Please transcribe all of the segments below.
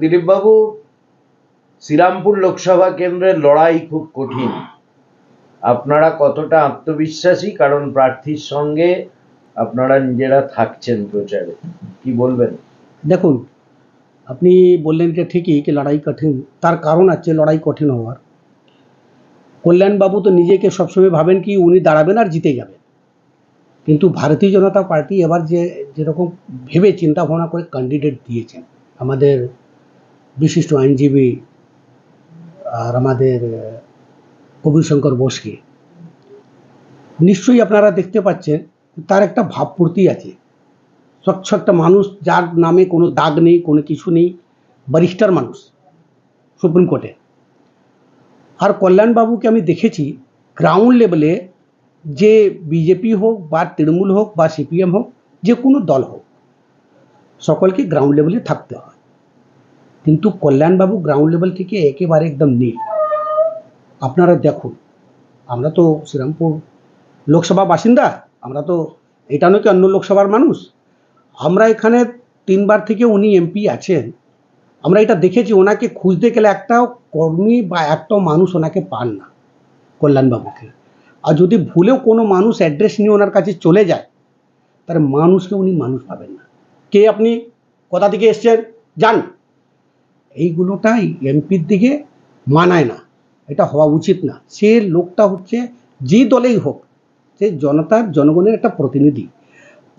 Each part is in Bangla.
দিলীপবাবু, শ্রীরামপুর লোকসভা কেন্দ্রের লড়াই খুব কঠিন। আপনারা কতটা আত্মবিশ্বাসী? কারণ প্রার্থীর সঙ্গে আপনারা নিজেরা থাকছেন প্রচারে। কি বলবেন? দেখুন, আপনি বললেন যে ঠিকই কি লড়াই কঠিন, তার কারণ আছে লড়াই কঠিন হওয়ার। কল্যাণবাবু তো নিজেকে সবসময় ভাবেন কি উনি দাঁড়াবেন আর জিতে যাবেন। কিন্তু ভারতীয় জনতা পার্টি এবার যে, যেরকম ভেবে চিন্তা ভাবনা করে ক্যান্ডিডেট দিয়েছেন, আমাদের বিশিষ্ট আইনজীবী আর আমাদের আহ, কবির শঙ্কর বোসকে। নিশ্চয়ই আপনারা দেখতে পাচ্ছেন তার একটা ভাবপূর্তি আছে। স্বচ্ছ একটা মানুষ যার নামে কোনো দাগ নেই কোনো কিছু নেই ব্যারিস্টার মানুষ সুপ্রিম কোর্টে। আর কল্যাণবাবুকে আমি দেখেছি গ্রাউন্ড লেভেলে যে বিজেপি হোক বা তৃণমূল হোক বা সিপিএম হোক যে কোনো দল হোক সকলকে গ্রাউন্ড লেভেলে থাকতে হয়। কিন্তু কল্যাণবাবু গ্রাউন্ড লেভেল থেকে একেবারে একদম নেই আপনারা দেখুন, আমরা তো শ্রীরামপুর লোকসভা বাসিন্দা, আমরা তো এটা নয় কি অন্য লোকসভার মানুষ। আমরা এখানে তিনবার থেকে উনি এমপি আছেন। আমরা এটা দেখেছি, ওনাকে খুঁজতে গেলে একটাও কর্মী বা একটাও মানুষ ওনাকে পান না কল্যাণবাবুকে। আর যদি ভুলেও কোনো মানুষ অ্যাড্রেস নিয়ে ওনার কাছে চলে যায়, তার মানুষকে উনি মানুষ পাবেন না। কে আপনি? কোথা থেকে এসছেন? যান। এইগুলোটাই এমপির দিকে মানায় না। এটা হওয়া উচিত না। সে লোকটা হচ্ছে যে দলেই হোক, সে জনতার, জনগণের একটা প্রতিনিধি।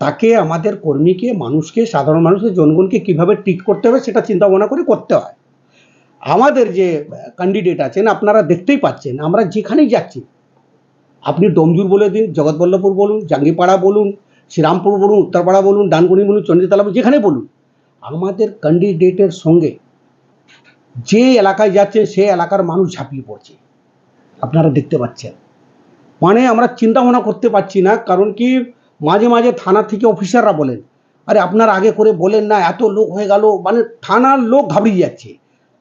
তাকে আমাদের কর্মীকে, মানুষকে, সাধারণ মানুষের জনগণকে কীভাবে ট্রিট করতে হবে সেটা চিন্তা ভাবনা করে করতে হয়। আমাদের যে ক্যান্ডিডেট আছেন, আপনারা দেখতেই পাচ্ছেন, আমরা যেখানেই যাচ্ছি, আপনি ডোমজুর বলে দিন, জগৎবল্লভপুর বলুন, জাঙ্গিপাড়া বলুন, শ্রীরামপুর বলুন, উত্তরপাড়া বলুন, ডানকুনি বলুন চন্ডিতলা বলুন যেখানে বলুন, আমাদের ক্যান্ডিডেটের সঙ্গে যে এলাকায় যাচ্ছে, সে এলাকার মানুষ ঝাঁপিয়ে পড়ছে। আপনারা দেখতে পাচ্ছেন। মানে আমরা চিন্তা ভাবনা করতে পারছি না, কারণ কি মাঝে মাঝে থানা থেকে অফিসাররা বলেন, আরে, আপনার আগে করে বলেন না, এত লোক হয়ে গেল। মানে থানার লোক ঘাবড়িয়ে যাচ্ছে।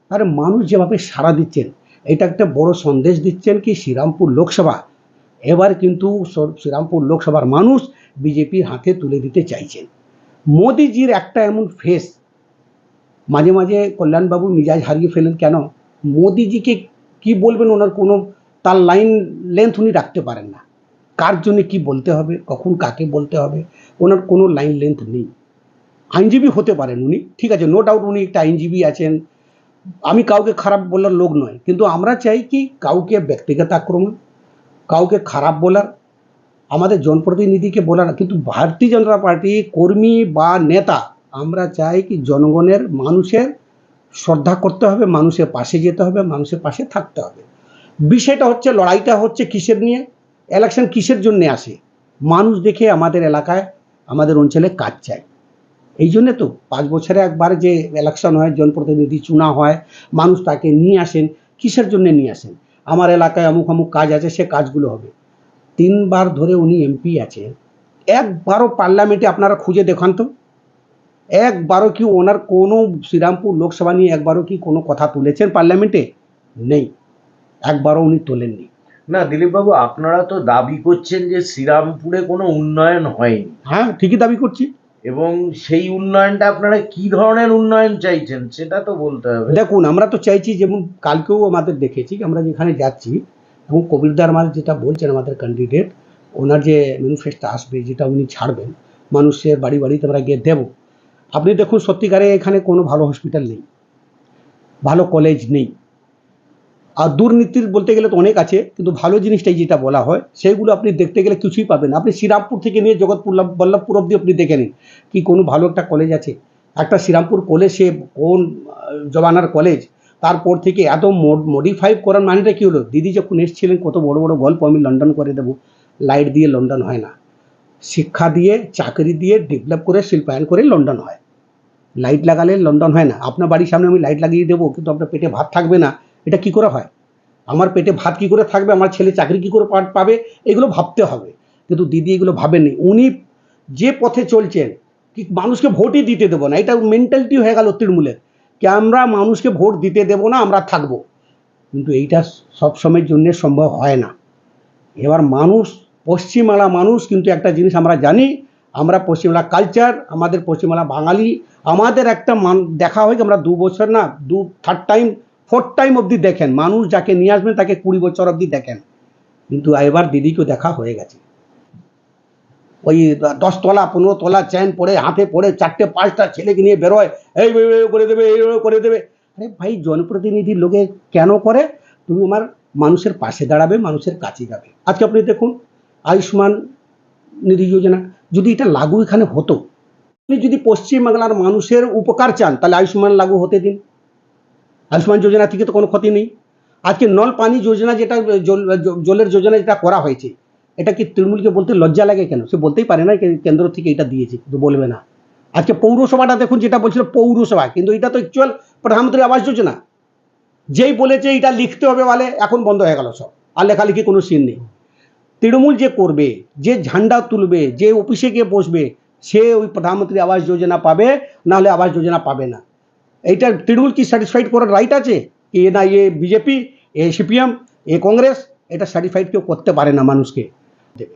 আরে, মানুষ যেভাবে সাড়া দিচ্ছেন, এটা একটা বড় সন্দেশ দিচ্ছেন কি শ্রীরামপুর লোকসভা। এবার কিন্তু শ্রীরামপুর লোকসভার মানুষ বিজেপির হাতে তুলে দিতে চাইছেন। মোদিজির একটা এমন ফেস মাঝে মাঝে কল্যাণবাবু মিজাজ হারিয়ে ফেলেন কেন? মোদিজিকে কি বলবেন ওনার কোনো, তার লাইন লেন্থ উনি রাখতে পারেন না। কার জন্য কি বলতে হবে, কখন কাকে বলতে হবে, ওনার কোনো লাইন লেন্থ নেই। আইনজীবী হতে পারেন উনি, ঠিক আছে নো ডাউট উনি একটা আইনজীবী আছেন। আমি কাউকে খারাপ বলার লোক নয়, কিন্তু আমরা চাই কি কাউকে ব্যক্তিগত আক্রমণ, কাউকে খারাপ বলার, আমাদের জনপ্রতিনিধিকে বলার। কিন্তু ভারতীয় জনতা পার্টি কর্মী বা নেতা আমরা চাই কি জনগণের মানুষের শ্রদ্ধা করতে হবে, মানুষের পাশে যেতে হবে, মানুষের পাশে থাকতে হবে। বিষয়টা হচ্ছে, লড়াইটা হচ্ছে কিসের নিয়ে? ইলেকশন কিসের জন্য আসে? মানুষ দেখে আমাদের এলাকায়, আমাদের অঞ্চলে কাজ চায়। এই জন্যে তো পাঁচ বছরে একবার যে ইলেকশন হয়, জনপ্রতিনিধি চুনা হয়, মানুষ তাকে নিয়ে আসেন, কিসের জন্য নিয়ে আসেন? আমার এলাকায় অমুক অমুক কাজ আছে, সে কাজগুলো হবে। তিনবার ধরে উনি এমপি আছে একবারও পার্লামেন্টে আপনারা খুঁজে দেখান তো। একবারও কি ওনার কোনো শ্রীরামপুর লোকসভা নিয়ে একবারও কি কোনো কথা তুলেছেন পার্লামেন্টে? নেই। একবারও উনি তোলেননি। না দিলীপবাবু আপনারা তো দাবি করছেন যে শ্রীরামপুরে কোনো উন্নয়ন হয়নি। হ্যাঁ ঠিকই দাবি করছি। এবং সেই উন্নয়নটা আপনারা কি ধরনের উন্নয়ন চাইছেন সেটা তো বলতে হবে। দেখুন আমরা তো চাইছি যেমন কালকেও আমাদের দেখেছি আমরা যেখানে যাচ্ছি এবং কবিরদার আমাদের যেটা বলছেন আমাদের ক্যান্ডিডেট ওনার যে ম্যানিফেস্টো আসবে যেটা উনি ছাড়বেন মানুষের বাড়ি বাড়িতে আমরা গিয়ে দেবো। আপনি দেখুন সত্যিকারে এখানে কোনো ভালো হসপিটাল নেই। ভালো কলেজ নেই। আর দুর্নীতির বলতে গেলে তো অনেক আছে কিন্তু ভালো জিনিসটাই যেটা বলা হয় সেইগুলো আপনি দেখতে গেলে কিছুই পাবেন আপনি শ্রীরামপুর থেকে নিয়ে জগৎপুর বল্লভপুর অব্দি আপনি দেখে নিন কি কোনো ভালো একটা কলেজ আছে। একটা শ্রীরামপুর কলেজ সে কোন আহ, জমানার কলেজ তারপর থেকে এত মডিফাই করার মানেটা কী হলো? দিদি যখন এসেছিলেন কত বড় বড় গল্প আমি লন্ডন করে দেবো। লাইট দিয়ে লন্ডন হয় না। শিক্ষা দিয়ে, চাকরি দিয়ে ডেভেলপ করে, শিল্পায়ন করে লন্ডন হয়। লাইট লাগালে লন্ডন হয় না। আপনার বাড়ির সামনে আমি লাইট লাগিয়ে দেবো, কিন্তু আপনার পেটে ভাত থাকবে না। এটা কি করে হয়? আমার পেটে ভাত কি করে থাকবে? আমার ছেলে চাকরি কি করে পাবে? এগুলো ভাবতে হবে। কিন্তু দিদি এগুলো ভাবেননি। উনি যে পথে চলছেন, কি মানুষকে ভোটই দিতে দেবো না। এটা মেন্টালিটি হয়ে গেল তৃণমূলের। কি আমরা মানুষকে ভোট দিতে দেবো না, আমরা থাকব। কিন্তু এইটা সবসময়ের জন্য সম্ভব হয় না। এবার মানুষ পশ্চিমবাংলা মানুষ কিন্তু একটা জিনিস আমরা জানি, আমরা পশ্চিমবাংলা কালচার আমাদের পশ্চিমবাংলা বাঙালি, আমাদের একটা মান, দেখা হয় আমরা দু বছর না, দু থার্ড টাইম ফোর্থ টাইম অবধি দেখেন, মানুষ যাকে নিয়ে আসবেন তাকে কুড়ি বছর অবধি দেখেন। কিন্তু এবার দিদিকেও দেখা হয়ে গেছে। ওই দশ তলা পনেরো তলা চ্যান পরে, হাতে পরে চারটে, পাঁচটা ছেলেকে নিয়ে বেরোয়, এই করে দেবে, এই করে দেবে। আরে ভাই, জনপ্রতিনিধি লোকে কেন করে? তুমি আমার মানুষের পাশে দাঁড়াবে, মানুষের কাছে যাবে। আজকে আপনি দেখুন আয়ুষ্মান নিধি যোজনা, যদি এটা লাগু এখানে হতো, আপনি যদি পশ্চিমবাংলার মানুষের উপকার চান, তাহলে আয়ুষ্মান লাগু হতে দিন। আয়ুষ্মান যোজনা থেকে তো কোনো ক্ষতি নেই। আজকে নল পানি যোজনা যেটা জলের যোজনা যেটা করা হয়েছে, এটা কি তৃণমূলকে বলতে লজ্জা লাগে কেন? সে বলতেই পারে না কেন্দ্র থেকে এটা দিয়েছে, কিন্তু বলবে না। আজকে পৌরসভাটা দেখুন, যেটা বলছিল পৌরসভা, কিন্তু এটা তো অ্যাকচুয়াল প্রধানমন্ত্রী আবাস যোজনা। যেই বলেছে, এটা লিখতে হবে বলে এখন বন্ধ হয়ে গেল সব। আর লেখালেখি কোনো সিন নেই। তৃণমূল যে করবে, যে ঝান্ডা তুলবে, যে অফিসে গিয়ে বসবে, সে ওই প্রধানমন্ত্রী আবাস যোজনা পাবে, নাহলে আবাস যোজনা পাবে না। এইটা তৃণমূল কি স্যাটিসফাইড করার রাইট আছে? কি এ না এ বিজেপি এ সিপিএম এ কংগ্রেস এটা স্যাটিসফাইড কেউ করতে পারে না মানুষকে। দেবে।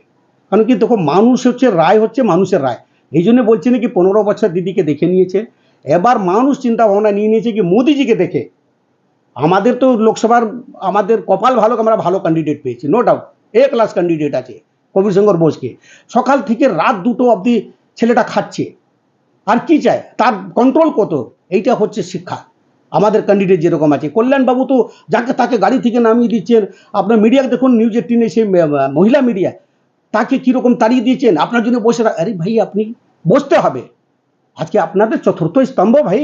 কারণ কি দেখো, মানুষ হচ্ছে, রায় হচ্ছে মানুষের রায়। এই জন্য বলছি নাকি, পনেরো বছর দিদিকে দেখে নিয়েছে। এবার মানুষ চিন্তা ভাবনা নিয়ে নিয়েছে কি, মোদিজিকে দেখে। আমাদের তো লোকসভার, আমাদের কপাল ভালো, আমরা ভালো ক্যান্ডিডেট পেয়েছি no doubt A class candidate আছে, কবির শঙ্কর বোসকে। সকাল থেকে রাত দুটো অবধি ছেলেটা খাচ্ছে। আর কি চায়? তার কন্ট্রোল কত? এইটা হচ্ছে শিক্ষা। আমাদের ক্যান্ডিডেট যেরকম আছে। কল্যাণবাবু তো যাকে তাকে গাড়ি থেকে নামিয়ে দিচ্ছেন। আপনার মিডিয়া দেখুন নিউজ এইটিনে সেই মহিলা মিডিয়া তাকে কীরকম তাড়িয়ে দিয়েছেন? আপনার জন্য বসে আরে ভাই, আপনি বসতে হবে। আজকে আপনাদের চতুর্থ স্তম্ভ ভাই।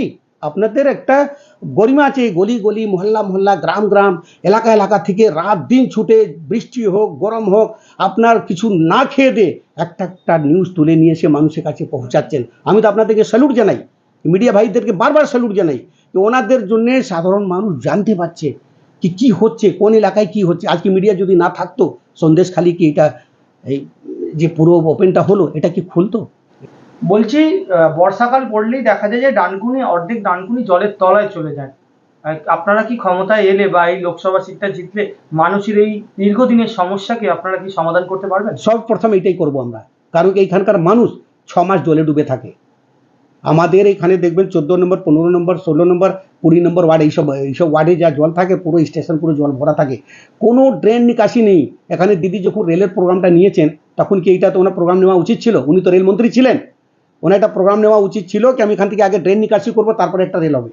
আপনাদের একটা গরিমা আছে গলি গলি, মহল্লা মহল্লা, গ্রাম গ্রাম, এলাকা এলাকা থেকে রাত দিন ছুটে বৃষ্টি হোক, গরম হোক, আপনার কিছু না খেয়ে দে একটা একটা নিউজ তুলে নিয়ে এসে মানুষের কাছে পৌঁছাচ্ছেন। আমি তো আপনাদেরকে স্যালুট জানাই। মিডিয়া ভাইদেরকে বারবার স্যালুট জানাই যে ওনাদের জন্যে সাধারণ মানুষ জানতে পারছে কি কি হচ্ছে, কোন এলাকায় কি হচ্ছে। আজকে মিডিয়া যদি না থাকতো, সন্দেশ খালি কি এটা এই যে পুরো ওপেনটা হলো, এটা কি খুলতো? বলছি বর্ষাকাল পড়লেই দেখা যায় যে ডানকুনি, অর্ধেক ডানকুনি জলের তলায় চলে যায়। আপনারা কি ক্ষমতায় এলে বা এই লোকসভা সিটটা জিতলে মানুষের এই দীর্ঘদিনের সমস্যাকে আপনারা কি সমাধান করতে পারবেন? সব প্রথম এইটাই করব আমরা। কারণ এইখানকার মানুষ ছ মাস জলে ডুবে থাকে। আমাদের এখানে দেখবেন চোদ্দ নম্বর, পনেরো নম্বর, ষোলো নম্বর, কুড়ি নম্বর ওয়ার্ড এইসব এইসব ওয়ার্ডে যা জল থাকে, পুরো স্টেশন পুরো জল ভরা থাকে। কোনো ড্রেন নিকাশি নেই। এখানে দিদি যখন রেলের প্রোগ্রামটা নিয়েছেন, তখন কি এইটা তো ওনার প্রোগ্রাম নেওয়া উচিত ছিল? উনি তো রেলমন্ত্রী ছিলেন। ওনার একটা প্রোগ্রাম নেওয়া উচিত ছিল কি আমি এখান থেকে আগে ড্রেন নিকাশি করব, তারপরে একটা রেল হবে।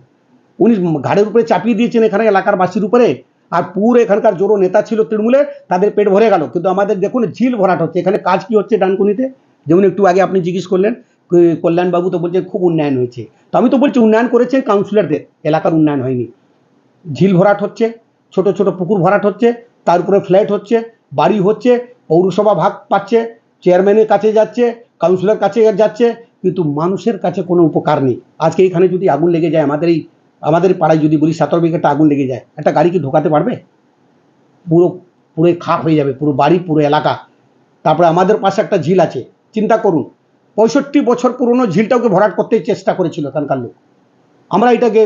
উনি ঘাড়ের উপরে চাপিয়ে দিয়েছেন এখানে এলাকার বাসীর উপরে। আর পুরো এখানকার জোরো নেতা ছিল তৃণমূলের, তাদের পেট ভরে গেল। কিন্তু আমাদের দেখুন ঝিল ভরাট হচ্ছে। এখানে কাজ কি হচ্ছে ডানকুনিতে? যেমন একটু আগে আপনি জিজ্ঞেস করলেন কল্যাণবাবু তো বলছেন খুব উন্নয়ন হয়েছে। তো আমি তো বলছি উন্নয়ন করেছেন কাউন্সিলরদের, এলাকার উন্নয়ন হয়নি। ঝিল ভরাট হচ্ছে, ছোট ছোট পুকুর ভরাট হচ্ছে, তার উপরে ফ্ল্যাট হচ্ছে, বাড়ি হচ্ছে, পৌরসভা ভাগ পাচ্ছে চেয়ারম্যানের কাছে যাচ্ছে কাউন্সিলর কাছে যাচ্ছে কিন্তু মানুষের কাছে কোনো উপকার নেই। আজকে এখানে যদি আগুন লেগে যায়, আমাদের এই আমাদের পাড়ায় যদি বলি সাতর বিঘেটা আগুন লেগে যায়, একটা গাড়ি কি ঢোকাতে পারবে? পুরো পুরো খাপ হয়ে যাবে, পুরো বাড়ি, পুরো এলাকা। তারপরে আমাদের পাশে একটা ঝিল আছে, চিন্তা করুন। পঁয়ষট্টি বছর পুরনো ঝিলটাকে ভরাট করতে চেষ্টা করেছিল এখানকার লোক? আমরা এটাকে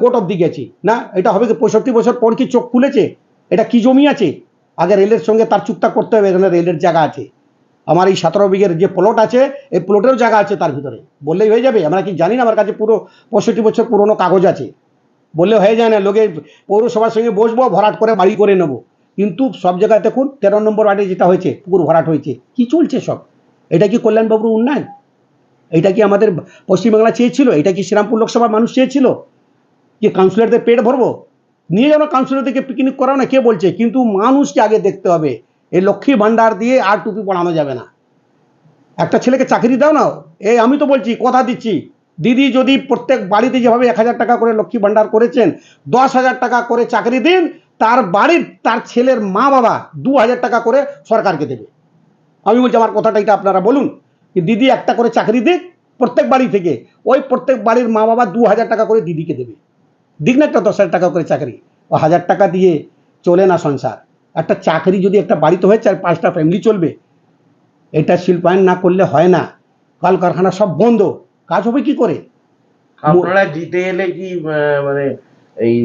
কোর্ট অব্দি গেছি। না, এটা হবে কি পঁয়ষট্টি বছর পর কি চোখ খুলেছে? এটা কি জমি আছে? আগে রেলের সঙ্গে তার চুক্তা করতে হবে, এখানে রেলের জায়গা আছে। আমার এই সতেরো বিঘের যে প্লট আছে, এই প্লটেরও জায়গা আছে তার ভিতরে। বললেই হয়ে যাবে, আমরা কি জানি না, আমার কাছে পুরো পঁয়ষট্টি বছর পুরনো কাগজ আছে। বললে হয়ে যায় না, লোকে পৌরসভার সঙ্গে বসবো, ভরাট করে বাড়ি করে নেব। কিন্তু সব জায়গায় দেখুন, তেরো নম্বর ওয়ার্ডে যেটা হয়েছে, পুকুর ভরাট হয়েছে, কি চলছে সব? এটা কি কল্যাণবাবুর উন্নয়ন? এটা কি আমাদের পশ্চিমবাংলা চেয়েছিল? এটা কি শ্রীরামপুর লোকসভার মানুষ চেয়েছিল? কি কাউন্সিলরদের পেট ভরবো? নিয়ে যাও না কাউন্সিলরদেরকে পিকনিক করাও না, কে বলছে? কিন্তু মানুষকে আগে দেখতে হবে। এই লক্ষ্মী ভাণ্ডার দিয়ে আর টুপি পড়ানো যাবে না। একটা ছেলেকে চাকরি দাও না। এই আমি তো বলছি, কথা দিচ্ছি। দিদি যদি প্রত্যেক বাড়িতে যেভাবে এক হাজার টাকা করে লক্ষ্মী ভাণ্ডার করেছেন, দশ হাজার টাকা করে চাকরি দিন, তার বাড়ির, তার ছেলের মা বাবা দু হাজার টাকা করে সরকারকে দেবে। আমি বলছি, আমার কথাটা এটা আপনারা বলুন দিদি একটা করে চাকরি দিক প্রত্যেক বাড়ি থেকে, ওই প্রত্যেক বাড়ির মা বাবা দু হাজার টাকা করে দিদিকে দেবে। দিক না একটা দশ হাজার টাকা করে চাকরি। ও হাজার টাকা দিয়ে চলে না সংসার। একটা চাকরি যদি একটা বাড়িতে হয়ে চার পাঁচটা ফ্যামিলি চলবে এটা শিল্পায়ন না করলে হয় না। কলকারখানা সব বন্ধ কাজ হবে কি করে? আপনারা জিতে এলে কি মানে এই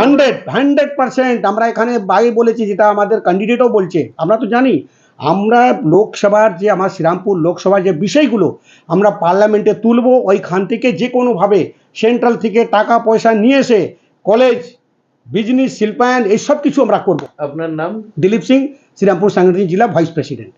হান্ড্রেড হান্ড্রেড পার্সেন্ট। আমরা এখানে বাই বলেছি যেটা আমাদের ক্যান্ডিডেটও বলছে। আমরা তো জানি আমরা লোকসভার যে আমার শ্রীরামপুর লোকসভার যে বিষয়গুলো আমরা পার্লামেন্টে তুলব ওইখান থেকে যে কোনোভাবে সেন্ট্রাল থেকে টাকা পয়সা নিয়ে এসে কলেজ বিজনেস শিল্পায়ন এই সব কিছু আমরা করব। আপনার নাম? দিলীপ সিং শ্রীরামপুর সাংগঠনিক জেলা ভাইস প্রেসিডেন্ট।